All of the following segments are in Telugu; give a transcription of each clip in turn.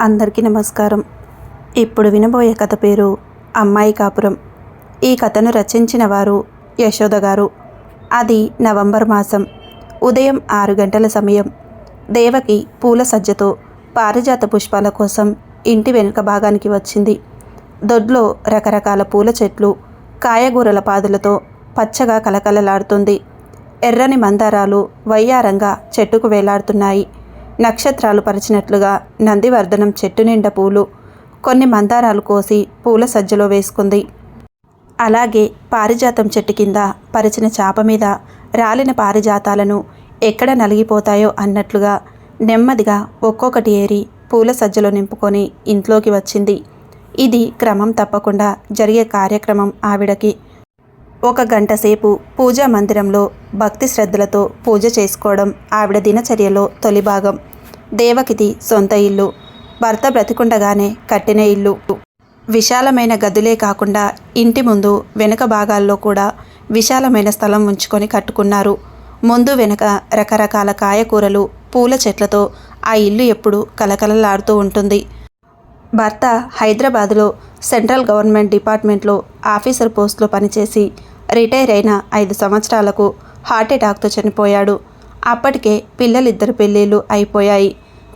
అందరికీ నమస్కారం. ఇప్పుడు వినబోయే కథ పేరు అమ్మాయి కాపురం. ఈ కథను రచించిన వారు యశోద గారు. అది నవంబర్ మాసం. ఉదయం ఆరు గంటల సమయం. దేవకి పూల సజ్జతో పారిజాత పుష్పాల కోసం ఇంటి వెనుక భాగానికి వచ్చింది. దొడ్లో రకరకాల పూల చెట్లు కాయగూరల పాదులతో పచ్చగా కలకలలాడుతుంది ఎర్రని మందారాలు వయ్యారంగా చెట్టుకు వేలాడుతున్నాయి. నక్షత్రాలు పరిచినట్లుగా నందివర్ధనం చెట్టు నిండా పూలు కొన్ని మందారాలు కోసి పూల సజ్జలో వేసుకుంది. అలాగే పారిజాతం చెట్టు కింద పరిచిన చాప మీద రాలిన పారిజాతాలను ఎక్కడ నలిగిపోతాయో అన్నట్లుగా నెమ్మదిగా ఒక్కొక్కటి ఏరి పూల సజ్జలో నింపుకొని ఇంట్లోకి వచ్చింది. ఇది క్రమం తప్పకుండా జరిగే కార్యక్రమం ఆవిడకి. ఒక గంట సేపు పూజా మందిరంలో భక్తి శ్రద్ధలతో పూజ చేసుకోవడం ఆవిడ దినచర్యలో తొలి భాగం. దేవకిది సొంత ఇల్లు. భర్త బ్రతికుండగానే కట్టిన ఇల్లు. విశాలమైన గదులే కాకుండా ఇంటి ముందు వెనుక భాగాల్లో కూడా విశాలమైన స్థలం ఉంచుకొని కట్టుకున్నారు. ముందు వెనుక రకరకాల కాయకూరలు పూల చెట్లతో ఆ ఇల్లు ఎప్పుడు కలకలలాడుతూ ఉంటుంది. భర్త హైదరాబాద్లో సెంట్రల్ గవర్నమెంట్ డిపార్ట్మెంట్లో ఆఫీసర్ పోస్ట్లో పనిచేసి రిటైర్ అయిన ఐదు సంవత్సరాలకు హార్ట్ అటాక్తో చనిపోయాడు. అప్పటికే పిల్లలిద్దరు పెళ్ళిళ్ళు అయిపోయాయి.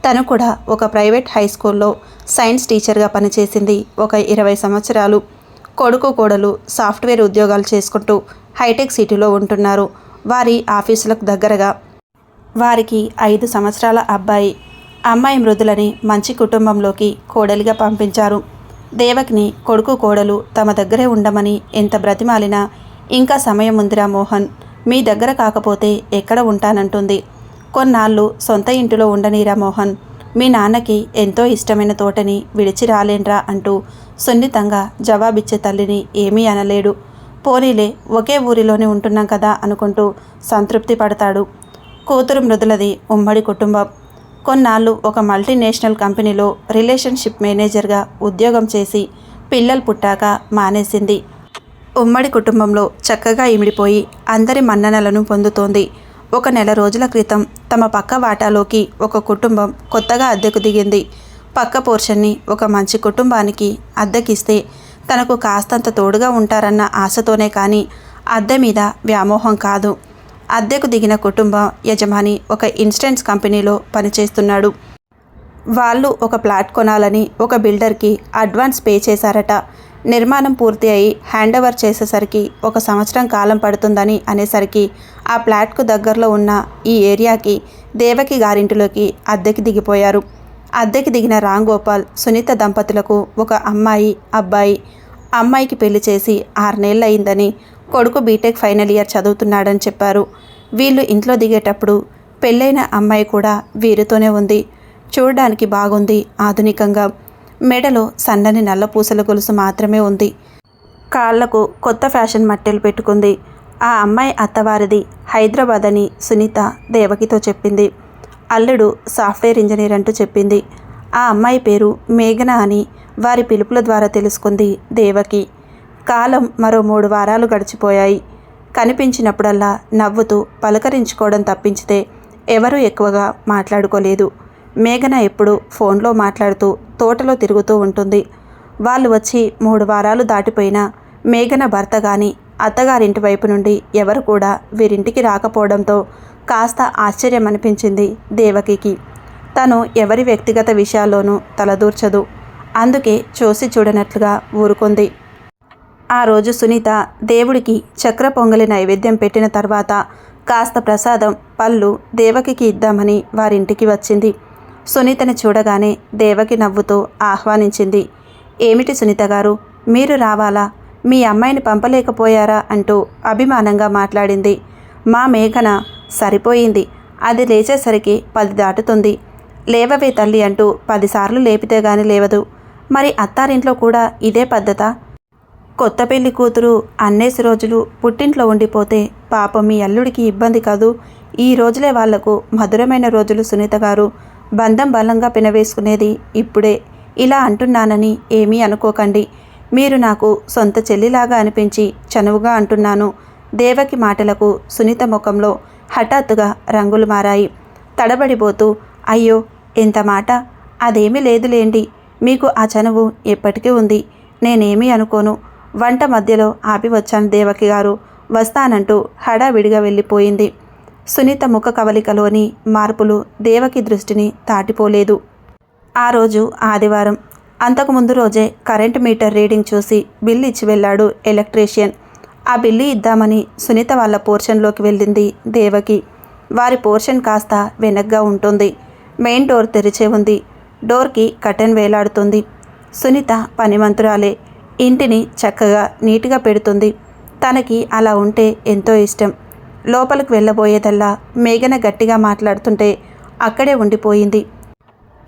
తను కూడా ఒక ప్రైవేట్ హై స్కూల్లో సైన్స్ టీచర్గా పనిచేసింది ఒక ఇరవై సంవత్సరాలు. కొడుకు కోడలు సాఫ్ట్వేర్ ఉద్యోగాలు చేసుకుంటూ హైటెక్ సిటీలో ఉంటున్నారు. వారి ఆఫీసులకు దగ్గరగా. వారికి ఐదు సంవత్సరాల అబ్బాయి. అమ్మాయి మృదులని మంచి కుటుంబంలోకి కోడలిగా పంపించారు. దేవకిని కొడుకు కోడలు తమ దగ్గరే ఉండమని ఎంత బ్రతిమాలినా ఇంకా సమయం ఉందిరా మోహన్. మీ దగ్గర కాకపోతే ఎక్కడ ఉంటానంటుంది? కొన్నాళ్ళు సొంత ఇంటిలో ఉండనీరా మోహన్. మీ నాన్నకి ఎంతో ఇష్టమైన తోటని విడిచి రాలేన్రా అంటూ సున్నితంగా జవాబిచ్చే తల్లిని ఏమీ అనలేడు. పోనీలే ఒకే ఊరిలోనే ఉంటున్నాం కదా అనుకుంటూ సంతృప్తి పడతాడు. కూతురు మృదులది ఉమ్మడి కుటుంబం. కొన్నాళ్ళు ఒక మల్టీనేషనల్ కంపెనీలో రిలేషన్షిప్ మేనేజర్గా ఉద్యోగం చేసి పిల్లలు పుట్టాక మానేసింది. ఉమ్మడి కుటుంబంలో చక్కగా ఇమిడిపోయి అందరి మన్ననలను పొందుతోంది. ఒక నెల రోజుల క్రితం తమ పక్క వాటాలోకి ఒక కుటుంబం కొత్తగా అద్దెకు దిగింది. పక్క పోర్షన్ని ఒక మంచి కుటుంబానికి అద్దెకిస్తే తనకు కాస్తంత తోడుగా ఉంటారన్న ఆశతోనే కానీ అద్దె మీద వ్యామోహం కాదు. అద్దెకు దిగిన కుటుంబ యజమాని ఒక ఇన్స్టెంట్స్ కంపెనీలో పనిచేస్తున్నాడు. వాళ్ళు ఒక ప్లాట్ కొనాలని ఒక బిల్డర్కి అడ్వాన్స్ పే చేశారట. నిర్మాణం పూర్తి అయి హ్యాండ్ ఓవర్ చేసేసరికి ఒక సంవత్సరం కాలం పడుతుందని అనేసరికి ఆ ఫ్లాట్కు దగ్గరలో ఉన్న ఈ ఏరియాకి దేవకి గారింటిలోకి అద్దెకి దిగిపోయారు. అద్దెకి దిగిన రామ్ గోపాల్ సునీత దంపతులకు ఒక అమ్మాయి అబ్బాయి. అమ్మాయికి పెళ్ళి చేసి ఆరునేళ్ళు అయిందని కొడుకు బీటెక్ ఫైనల్ ఇయర్ చదువుతున్నాడని చెప్పారు. వీళ్ళు ఇంట్లో దిగేటప్పుడు పెళ్ళైన అమ్మాయి కూడా వీరితోనే ఉంది. చూడడానికి బాగుంది ఆధునికంగా. మెడలో సన్నని నల్ల పూసల గొలుసు మాత్రమే ఉంది. కాళ్ళకు కొత్త ఫ్యాషన్ మట్టెలు పెట్టుకుంది. ఆ అమ్మాయి అత్తవారిది హైదరాబాద్ అని సునీత దేవకితో చెప్పింది. అల్లుడు సాఫ్ట్వేర్ ఇంజనీర్ అంటూ చెప్పింది. ఆ అమ్మాయి పేరు మేఘన అని వారి పిలుపుల ద్వారా తెలుసుకుంది దేవకి. కాలం మరో మూడు వారాలు గడిచిపోయాయి. కనిపించినప్పుడల్లా నవ్వుతూ పలకరించుకోవడం తప్పించితే ఎవరూ ఎక్కువగా మాట్లాడుకోలేదు. మేఘన ఎప్పుడు ఫోన్లో మాట్లాడుతూ తోటలో తిరుగుతూ ఉంటుంది. వాళ్ళు వచ్చి మూడు వారాలు దాటిపోయినా మేఘన భర్త కానీ అత్తగారింటి వైపు నుండి ఎవరు కూడా వీరింటికి రాకపోవడంతో కాస్త ఆశ్చర్యం అనిపించింది దేవకికి. తను ఎవరి వ్యక్తిగత విషయాల్లోనూ తలదూర్చదు. అందుకే చూసి చూడనట్లుగా ఊరుకుంది. ఆ రోజు సునీత దేవుడికి చక్ర పొంగలి నైవేద్యం పెట్టిన తర్వాత కాస్త ప్రసాదం పళ్ళు దేవకికి ఇద్దామని వారింటికి వచ్చింది. సునీతని చూడగానే దేవకి నవ్వుతూ ఆహ్వానించింది. ఏమిటి సునీత గారు మీరు రావాలా? మీ అమ్మాయిని పంపలేకపోయారా అంటూ అభిమానంగా మాట్లాడింది. మా మేఘన సరిపోయింది. అది లేచేసరికి పది దాటుతుంది. లేవవే తల్లి అంటూ పదిసార్లు లేపితే గాని లేవదు. మరి అత్తారింట్లో కూడా ఇదే పద్ధత? కొత్త పెళ్ళి కూతురు అన్నేసి రోజులు పుట్టింట్లో ఉండిపోతే పాపం మీ అల్లుడికి ఇబ్బంది కాదు. ఈ రోజులే వాళ్ళకు మధురమైన రోజులు సునీత గారు. బంధం బలంగా పినవేసుకునేది ఇప్పుడే. ఇలా అంటున్నానని ఏమీ అనుకోకండి. మీరు నాకు సొంత చెల్లిలాగా అనిపించి చనువుగా అంటున్నాను. దేవకి మాటలకు సునీత ముఖంలో హఠాత్తుగా రంగులు మారాయి. తడబడిపోతూ అయ్యో ఎంత మాట? అదేమీ లేదులేండి. మీకు ఆ చనువు ఎప్పటికీ ఉంది. నేనేమీ అనుకోను. వంట మధ్యలో ఆపి వచ్చాను దేవకి గారు. వస్తానంటూ హడావిడిగా వెళ్ళిపోయింది. సునీత ముఖ కవలికలోని మార్పులు దేవకి దృష్టిని దాటిపోలేదు ఆ రోజు ఆదివారం అంతకుముందు రోజే కరెంట్ మీటర్ రీడింగ్ చూసి బిల్లు ఇచ్చి వెళ్ళాడు ఎలక్ట్రీషియన్. ఆ బిల్లు ఇద్దామని సునీత వాళ్ళ పోర్షన్లోకి వెళ్ళింది దేవకి. వారి పోర్షన్ కాస్త వెనక్గా ఉంటుంది. మెయిన్ డోర్ తెరిచే ఉంది. డోర్కి కటన్ వేలాడుతుంది. సునీత పనిమంతురాలే. ఇంటిని చక్కగా నీట్గా పెడుతుంది. తనకి అలా ఉంటే ఎంతో ఇష్టం. లోపలికి వెళ్ళబోయేదల్లా మేఘన గట్టిగా మాట్లాడుతుంటే అక్కడే ఉండిపోయింది.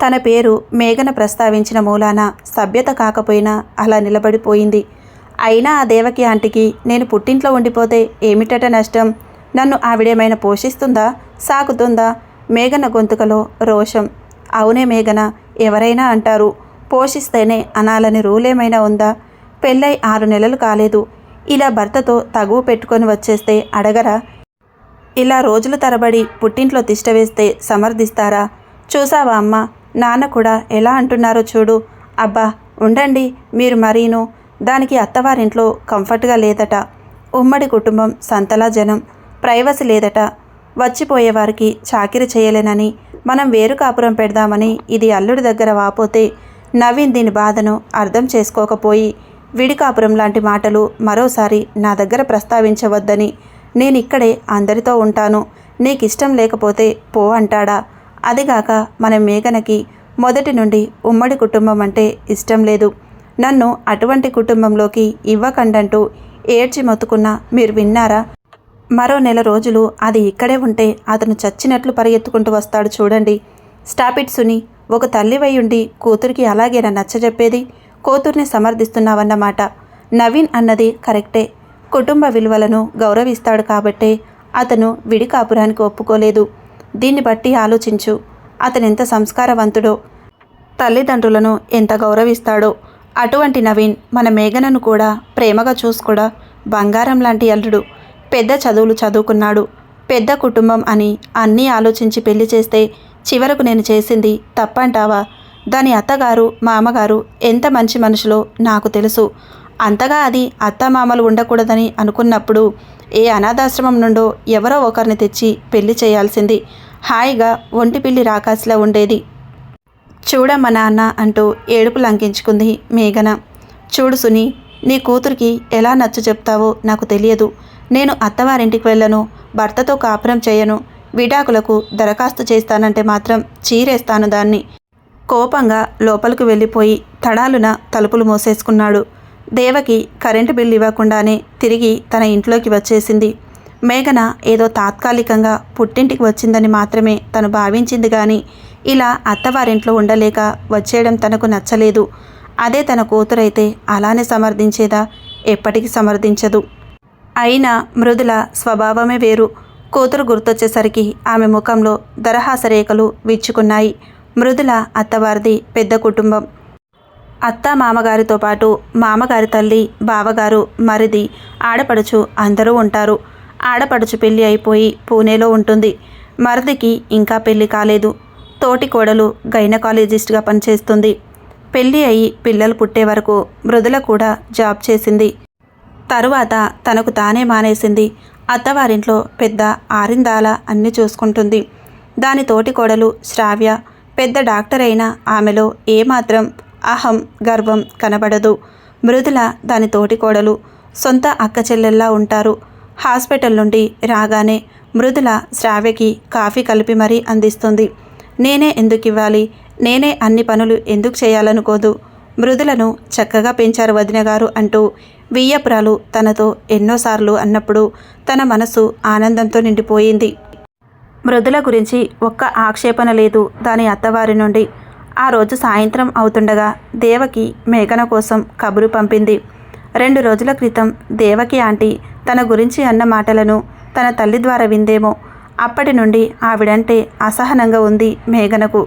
తన పేరు మేఘన ప్రస్తావించిన మూలాన సభ్యత కాకపోయినా అలా నిలబడిపోయింది. అయినా ఆ దేవకి ఆంటీకి నేను పుట్టింట్లో ఉండిపోతే ఏమిటట నష్టం? నన్ను ఆవిడేమైనా పోషిస్తుందా? సాకుతుందా మేఘన గొంతుకలో రోషం. అవునే మేఘన ఎవరైనా అంటారు పోషిస్తేనే అనాలని రూలేమైనా ఉందా? పెళ్ళై ఆరు నెలలు కాలేదు. ఇలా భర్తతో తగువ పెట్టుకొని వచ్చేస్తే అడగరా? ఇలా రోజుల తరబడి పుట్టింట్లో తిష్టవేస్తే సమర్థిస్తారా? చూసావా అమ్మ నాన్న కూడా ఎలా అంటున్నారో చూడు. అబ్బా ఉండండి మీరు మరీను. దానికి అత్తవారింట్లో కంఫర్ట్గా లేదట. ఉమ్మడి కుటుంబం సంతలా జనం ప్రైవసీ లేదట. వచ్చిపోయేవారికి చాకిరి చేయలేనని మనం వేరు కాపురం పెడదామని ఇది అల్లుడి దగ్గర వాపోతే నవీన్ దీని బాధను అర్థం చేసుకోకపోయి విడికాపురం లాంటి మాటలు మరోసారి నా దగ్గర ప్రస్తావించవద్దని నేను ఇక్కడే అందరితో ఉంటాను. నీకు ఇష్టం లేకపోతే పో అంటాడా. అదిగాక మన మేఘనకి మొదటి నుండి ఉమ్మడి కుటుంబం అంటే ఇష్టం లేదు. నన్ను అటువంటి కుటుంబంలోకి ఇవ్వకండంటూ ఏడ్చి మొత్తుకున్నా మీరు విన్నారా? మరో నెల రోజులు అది ఇక్కడే ఉంటే అతను చచ్చినట్లు పరిగెత్తుకుంటూ వస్తాడు చూడండి. స్టాపిట్ సుని ఒక తల్లివై ఉండి కూతురికి అలాగేనా నచ్చజెప్పేది? కూతుర్ని సమర్థిస్తున్నావన్నమాట. నవీన్ అన్నది కరెక్టే. కుటుంబ విలువలను గౌరవిస్తాడు కాబట్టే అతను విడి కాపురానికి ఒప్పుకోలేదు. దీన్ని బట్టి ఆలోచించు. అతనెంత సంస్కారవంతుడో తల్లిదండ్రులను ఎంత గౌరవిస్తాడో. అటువంటి నవీన్ మన మేఘనను కూడా ప్రేమగా చూసుకోడా బంగారం లాంటి అల్లుడు. పెద్ద చదువులు చదువుకున్నాడు. పెద్ద కుటుంబం అని అన్నీ ఆలోచించి పెళ్ళి చేస్తే చివరకు నేను చేసింది తప్పంటావా? దాని అత్తగారు మామగారు ఎంత మంచి మనుషులో నాకు తెలుసు. అంతగా అది అత్తమామలు ఉండకూడదని అనుకున్నప్పుడు ఏ అనాథాశ్రమం నుండో ఎవరో ఒకరిని తెచ్చి పెళ్ళి చేయాల్సింది. హాయిగా ఒంటి పిల్లి ఉండేది. చూడమ్మ నాన్న అంటూ ఏడుపు లంకించుకుంది మేఘన. చూడు సుని నీ కూతురికి ఎలా నచ్చ చెప్తావో నాకు తెలియదు. నేను అత్తవారింటికి వెళ్ళను భర్తతో కాపురం చేయను విడాకులకు దరఖాస్తు చేస్తానంటే మాత్రం చీరేస్తాను దాన్ని. కోపంగా లోపలికి వెళ్ళిపోయి తడాలున తలుపులు మూసేసుకున్నాడు. దేవకి కరెంటు బిల్లు ఇవ్వకుండానే తిరిగి తన ఇంట్లోకి వచ్చేసింది. మేఘన ఏదో తాత్కాలికంగా పుట్టింటికి వచ్చిందని మాత్రమే తను భావించింది కానీ ఇలా అత్తవారింట్లో ఉండలేక వచ్చేయడం తనకు నచ్చలేదు. అదే తన కూతురైతే అలానే సమర్థించేదా ఎప్పటికీ సమర్థించదు. అయినా మృదుల స్వభావమే వేరు. కూతురు గుర్తొచ్చేసరికి ఆమె ముఖంలో దరహాస రేఖలు విచ్చుకున్నాయి. మృదుల అత్తవారిది పెద్ద కుటుంబం. అత్త మామగారితో పాటు మామగారి తల్లి బావగారు మరిది ఆడపడుచు అందరూ ఉంటారు. ఆడపడుచు పెళ్ళి అయిపోయి పూణేలో ఉంటుంది. మరిదికి ఇంకా పెళ్ళి కాలేదు. తోటి కోడలు గైనకాలజిస్ట్గా పనిచేస్తుంది. పెళ్ళి అయి పిల్లలు పుట్టే వరకు మృదుల కూడా జాబ్ చేసింది. తరువాత తనకు తానే మానేసింది. అత్తవారింట్లో పెద్ద ఆరిందాల అన్ని చూసుకుంటుంది. దాని తోటి కోడలు శ్రావ్య పెద్ద డాక్టర్ అయిన ఆమెలో ఏమాత్రం అహం గర్వం కనబడదు. మృదుల దాని తోటి కోడలు. సొంత అక్క చెల్లెల్లా ఉంటారు. హాస్పిటల్ నుండి రాగానే మృదుల శ్రావ్యకి కాఫీ కలిపి మరీ అందిస్తుంది. నేనే ఎందుకు ఇవ్వాలి? నేనే అన్ని పనులు ఎందుకు చేయాలనుకోదు? మృదులను చక్కగా పెంచారు వదిన గారు అంటూ వియ్యపురాలు తనతో ఎన్నోసార్లు అన్నప్పుడు తన మనసు ఆనందంతో నిండిపోయింది. మృదుల గురించి ఒక్క ఆక్షేపణ లేదు దాని అత్తవారి నుండి. ఆ రోజు సాయంత్రం అవుతుండగా దేవకి మేఘన కోసం కబురు పంపింది. రెండు రోజుల క్రితం దేవకి ఆంటీ తన గురించి అన్న మాటలను తన తల్లి ద్వారా విందేమో. అప్పటి నుండి ఆవిడంటే అసహనంగా ఉంది మేఘనకు.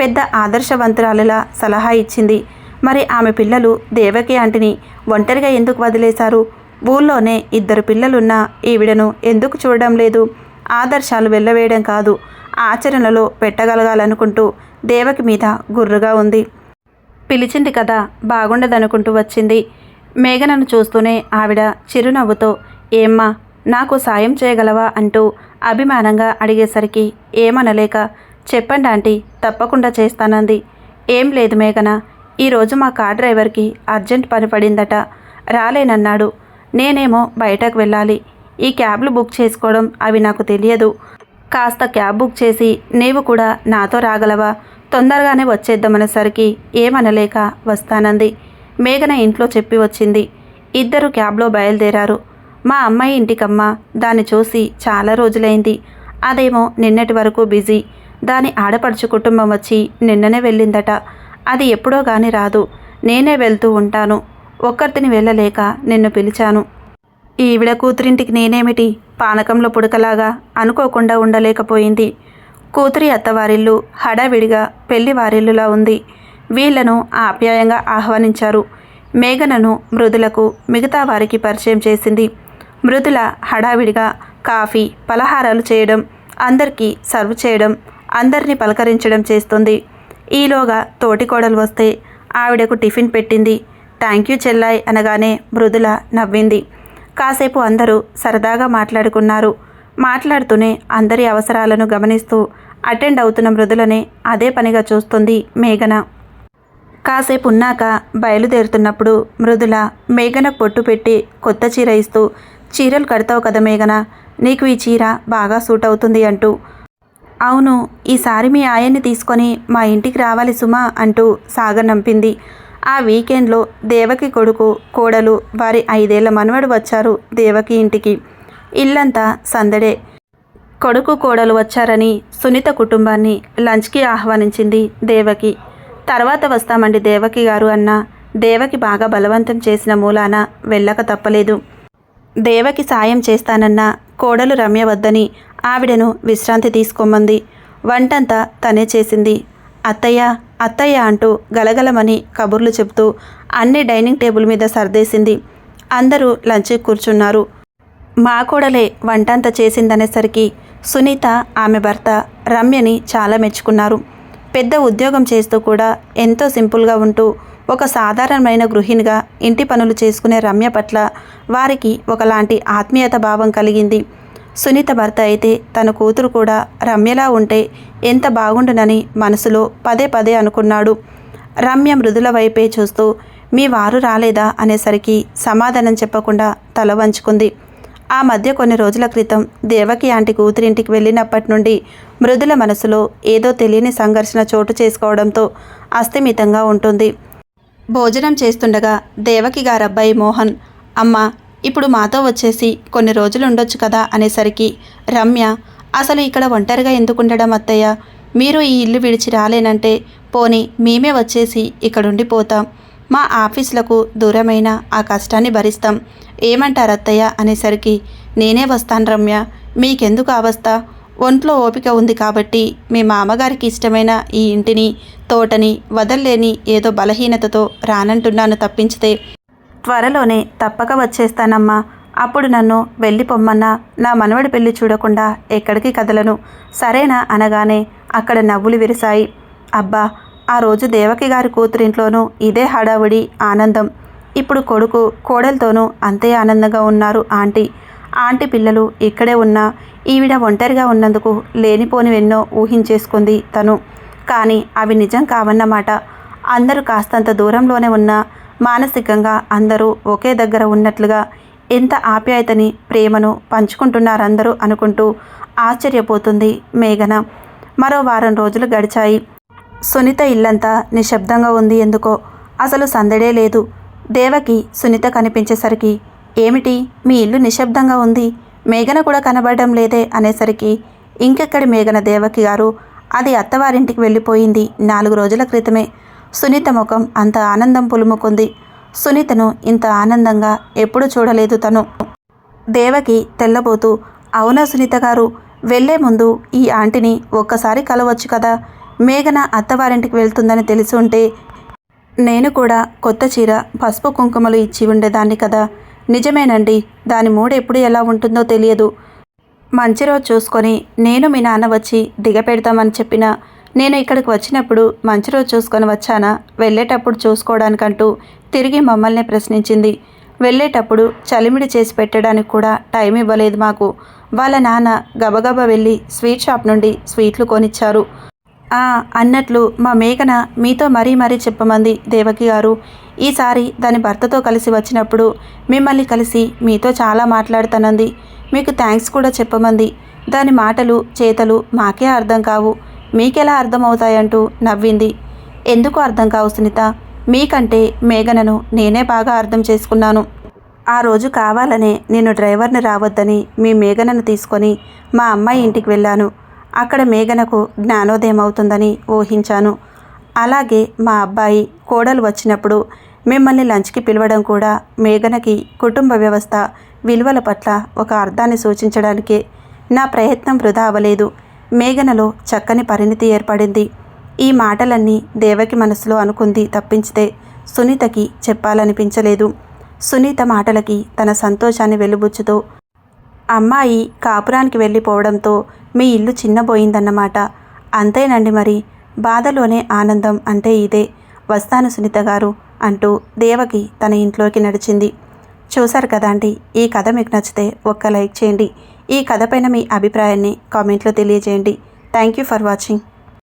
పెద్ద ఆదర్శవంతురాలలా సలహా ఇచ్చింది. మరి ఆమె పిల్లలు దేవకి ఆంటీని ఒంటరిగా ఎందుకు వదిలేశారు? ఊళ్ళోనే ఇద్దరు పిల్లలున్నా ఈవిడను ఎందుకు చూడడం లేదు? ఆదర్శాలు వెళ్ళవేయడం కాదు. ఆచరణలో పెట్టగలగాలనుకుంటూ దేవకి మీద గుర్రుగా ఉంది. పిలిచింది కదా బాగుండదనుకుంటూ వచ్చింది. మేఘనను చూస్తూనే ఆవిడ చిరునవ్వుతో ఏమ్మా నాకు సాయం చేయగలవా? అంటూ అభిమానంగా అడిగేసరికి ఏమనలేక చెప్పండి ఆంటీ తప్పకుండా చేస్తానంది. ఏం లేదు మేఘన ఈరోజు మా కార్ డ్రైవర్కి అర్జెంట్ పని పడిందట. రాలేనన్నాడు. నేనేమో బయటకు వెళ్ళాలి. ఈ క్యాబ్లు బుక్ చేసుకోవడం అవి నాకు తెలియదు. కాస్త క్యాబ్ బుక్ చేసి నీవు కూడా నాతో రాగలవా? తొందరగానే వచ్చేద్దామనేసరికి ఏమనలేక వస్తానంది. మేఘన ఇంట్లో చెప్పి వచ్చింది. ఇద్దరు క్యాబ్లో బయలుదేరారు. మా అమ్మాయి ఇంటికమ్మ దాన్ని చూసి చాలా రోజులైంది. అదేమో నిన్నటి వరకు బిజీ. దాని ఆడపడుచు కుటుంబం వచ్చి నిన్ననే వెళ్ళిందట. అది ఎప్పుడో గాని రాదు. నేనే వెళ్తూ ఉంటాను. ఒక్కరితిని వెళ్ళలేక నిన్ను పిలిచాను. ఈవిడ కూతురింటికి నేనేమిటి? పానకంలో పుడకలాగా అనుకోకుండా ఉండలేకపోయింది. కూతురి అత్తవారిల్లు హడావిడిగా పెళ్ళి వారిల్లులా ఉంది. వీళ్ళను ఆప్యాయంగా ఆహ్వానించారు. మేఘనను మృదులకు మిగతా వారికి పరిచయం చేసింది. మృదుల హడావిడిగా కాఫీ పలహారాలు చేయడం అందరికీ సర్వ్ చేయడం అందరినీ పలకరించడం చేస్తుంది. ఈలోగా తోటికోడలు వస్తే ఆవిడకు టిఫిన్ పెట్టింది. థ్యాంక్ యూ చెల్లాయ్ అనగానే మృదుల నవ్వింది. కాసేపు అందరూ సరదాగా మాట్లాడుకున్నారు. మాట్లాడుతూనే అందరి అవసరాలను గమనిస్తూ అటెండ్ అవుతున్న మృదులనే అదే పనిగా చూస్తుంది మేఘన. కాసేపు ఉన్నాక బయలుదేరుతున్నప్పుడు మృదుల మేఘన పొట్టు పెట్టి కొత్త చీర ఇస్తూ చీరలు కడతావు కదా మేఘన నీకు ఈ చీర బాగా సూట్ అవుతుంది అంటూ. అవును ఈసారి మీ ఆయన్ని తీసుకొని మా ఇంటికి రావాలి సుమా అంటూ సాగనంపింది ఆ వీకెండ్లో దేవకి కొడుకు కోడలు వారి ఐదేళ్ళ మనవడు వచ్చారు దేవకి ఇంటికి. ఇల్లంతా సందడే. కొడుకు కోడలు వచ్చారని సునీత కుటుంబాన్ని లంచ్కి ఆహ్వానించింది దేవకి. తర్వాత వస్తామండి దేవకి గారు అన్న దేవకి బాగా బలవంతం చేసిన మూలాన వెళ్ళక తప్పలేదు. దేవకి సాయం చేస్తానన్న కోడలు రమ్య వద్దని ఆవిడను విశ్రాంతి తీసుకోమంది. వంటంతా తనే చేసింది. అత్తయ్య అత్తయ్య అంటూ గలగలమని కబుర్లు చెప్తూ అన్ని డైనింగ్ టేబుల్ మీద సర్దేసింది. అందరూ లంచ్కి కూర్చున్నారు. మా కోడలే వంటంత చేసిందనేసరికి సునీత ఆమె భర్త రమ్యని చాలా మెచ్చుకున్నారు. పెద్ద ఉద్యోగం చేస్తూ కూడా ఎంతో సింపుల్గా ఉంటూ ఒక సాధారణమైన గృహిణిగా ఇంటి పనులు చేసుకునే రమ్య పట్ల వారికి ఒకలాంటి ఆత్మీయత భావం కలిగింది. సునీత భర్త అయితే తన కూతురు కూడా రమ్యలా ఉంటే ఎంత బాగుండునని మనసులో పదే పదే అనుకున్నాడు. రమ్య మృదుల వైపే చూస్తూ మీ వారు రాలేదా? అనేసరికి సమాధానం చెప్పకుండా తల వంచుకుంది. ఆ మధ్య కొన్ని రోజుల క్రితం దేవకి ఆంటి కూతురింటికి వెళ్ళినప్పటి నుండి మృదుల మనసులో ఏదో తెలియని సంఘర్షణ చోటు చేసుకోవడంతో అస్థిమితంగా ఉంటుంది. భోజనం చేస్తుండగా దేవకి గారబ్బాయి మోహన్ అమ్మ ఇప్పుడు మాతో వచ్చేసి కొన్ని రోజులు ఉండొచ్చు కదా అనేసరికి రమ్య అసలు ఇక్కడ ఒంటరిగా ఎందుకు ఉండడం అత్తయ్య? మీరు ఈ ఇల్లు విడిచి రాలేనంటే పోని మేమే వచ్చేసి ఇక్కడుండిపోతాం. మా ఆఫీసులకు దూరమైన ఆ కష్టాన్ని భరిస్తాం. ఏమంటారు అత్తయ్య? అనేసరికి నేనే వస్తాను రమ్య. మీకెందుకు అవస్థ? ఒంట్లో ఓపిక ఉంది కాబట్టి మీ మామగారికి ఇష్టమైన ఈ ఇంటిని తోటని వదల్లేని ఏదో బలహీనతతో రానంటున్నాను తప్పించితే త్వరలోనే తప్పక వచ్చేస్తానమ్మా. అప్పుడు నన్ను వెళ్ళి పొమ్మన్నా నా మనవడి పెళ్ళి చూడకుండా ఎక్కడికి కదలను? సరేనా అనగానే అక్కడ నవ్వులు విరిశాయి. అబ్బా ఆ రోజు దేవకి గారి కూతురింట్లోనూ ఇదే హడావుడి ఆనందం. ఇప్పుడు కొడుకు కోడలతోనూ అంతే ఆనందంగా ఉన్నారు ఆంటీ. ఆంటీ పిల్లలు ఇక్కడే ఉన్నా ఈవిడ ఒంటరిగా ఉన్నందుకు లేనిపోనివెన్నో ఊహించేసుకుంది తను. కానీ అవి నిజం కావన్నమాట. అందరూ కాస్తంత దూరంలోనే ఉన్నా మానసికంగా అందరూ ఒకే దగ్గర ఉన్నట్లుగా ఎంత ఆప్యాయతని ప్రేమను పంచుకుంటున్నారందరూ అనుకుంటూ ఆశ్చర్యపోతుంది మేఘన. మరో వారం రోజులు గడిచాయి. సునీత ఇల్లంతా నిశ్శబ్దంగా ఉంది ఎందుకో అసలు సందడే లేదు. దేవకి సునీత కనిపించేసరికి ఏమిటి? మీ ఇల్లు నిశ్శబ్దంగా ఉంది. మేఘన కూడా కనబడడం లేదే అనేసరికి ఇంకెక్కడి మేఘన దేవకి గారు? అది అత్తవారింటికి వెళ్ళిపోయింది నాలుగు రోజుల క్రితమే. సునీత ముఖం అంత ఆనందం పులుముకుంది. సునీతను ఇంత ఆనందంగా ఎప్పుడూ చూడలేదు తను. దేవకి తెల్లబోతూ అవునా సునీత గారు వెళ్ళే ముందు ఈ ఆంటీని ఒక్కసారి కలవచ్చు కదా? మేఘన అత్తవారింటికి వెళ్తుందని తెలిసి ఉంటే నేను కూడా కొత్త చీర పసుపు కుంకుమలు ఇచ్చి ఉండేదాన్ని కదా. నిజమేనండి దాని మూడు ఎప్పుడు ఎలా ఉంటుందో తెలియదు. మంచి రోజు చూసుకొని నేను మీ నాన్న వచ్చి దిగపెడతామని చెప్పినా నేను ఇక్కడికి వచ్చినప్పుడు మంచి రోజు చూసుకొని వచ్చానా? వెళ్ళేటప్పుడు చూసుకోవడానికంటూ తిరిగి మమ్మల్ని ప్రశ్నించింది. వెళ్ళేటప్పుడు చలిమిడి చేసి పెట్టడానికి కూడా టైం ఇవ్వలేదు మాకు. వాళ్ళ నాన్న గబగబా వెళ్ళి స్వీట్ షాప్ నుండి స్వీట్లు కొనిచ్చారు. ఆ, అన్నట్లు మా మేఘన మీతో మరీ మరీ చెప్పమంది దేవకి గారు. ఈసారి దాని భర్తతో కలిసి వచ్చినప్పుడు మిమ్మల్ని కలిసి మీతో చాలా మాట్లాడుతానంది. మీకు థ్యాంక్స్ కూడా చెప్పమంది. దాని మాటలు చేతలు మాకే అర్థం కావు. మీకెలా అర్థమవుతాయంటూ నవ్వింది. ఎందుకు అర్థం కావు సునీత? మీకంటే మేఘనను నేనే బాగా అర్థం చేసుకున్నాను. ఆ రోజు కావాలనే నేను డ్రైవర్ని రావద్దని మీ మేఘనను తీసుకొని మా అమ్మాయి ఇంటికి వెళ్ళాను. అక్కడ మేఘనకు జ్ఞానోదయం అవుతుందని ఊహించాను. అలాగే మా అబ్బాయి కోడలు వచ్చినప్పుడు మిమ్మల్ని లంచ్కి పిలవడం కూడా మేఘనకి కుటుంబ వ్యవస్థ విలువల పట్ల ఒక అర్థాన్ని సూచించడానికే. నా ప్రయత్నం వృధా అవ్వలేదు. మేఘనలో చక్కని పరిణితి ఏర్పడింది. ఈ మాటలన్నీ దేవకి మనసులో అనుకుంది తప్పించితే సునీతకి చెప్పాలనిపించలేదు. సునీత మాటలకి తన సంతోషాన్ని వెలుబుచ్చుతూ అమ్మాయి కాపురానికి వెళ్ళిపోవడంతో మీ ఇల్లు చిన్నబోయిందన్నమాట. అంతేనండి మరి. బాధలోనే ఆనందం అంటే ఇదే. వస్తాను సునీత గారు అంటూ దేవకి తన ఇంట్లోకి నడిచింది. చూశారు కదా అండి ఈ కథ మీకు నచ్చితే ఒక్క లైక్ చేయండి. ఈ కథ పైన మీ అభిప్రాయాన్ని కామెంట్లో తెలియజేయండి. Thank you for watching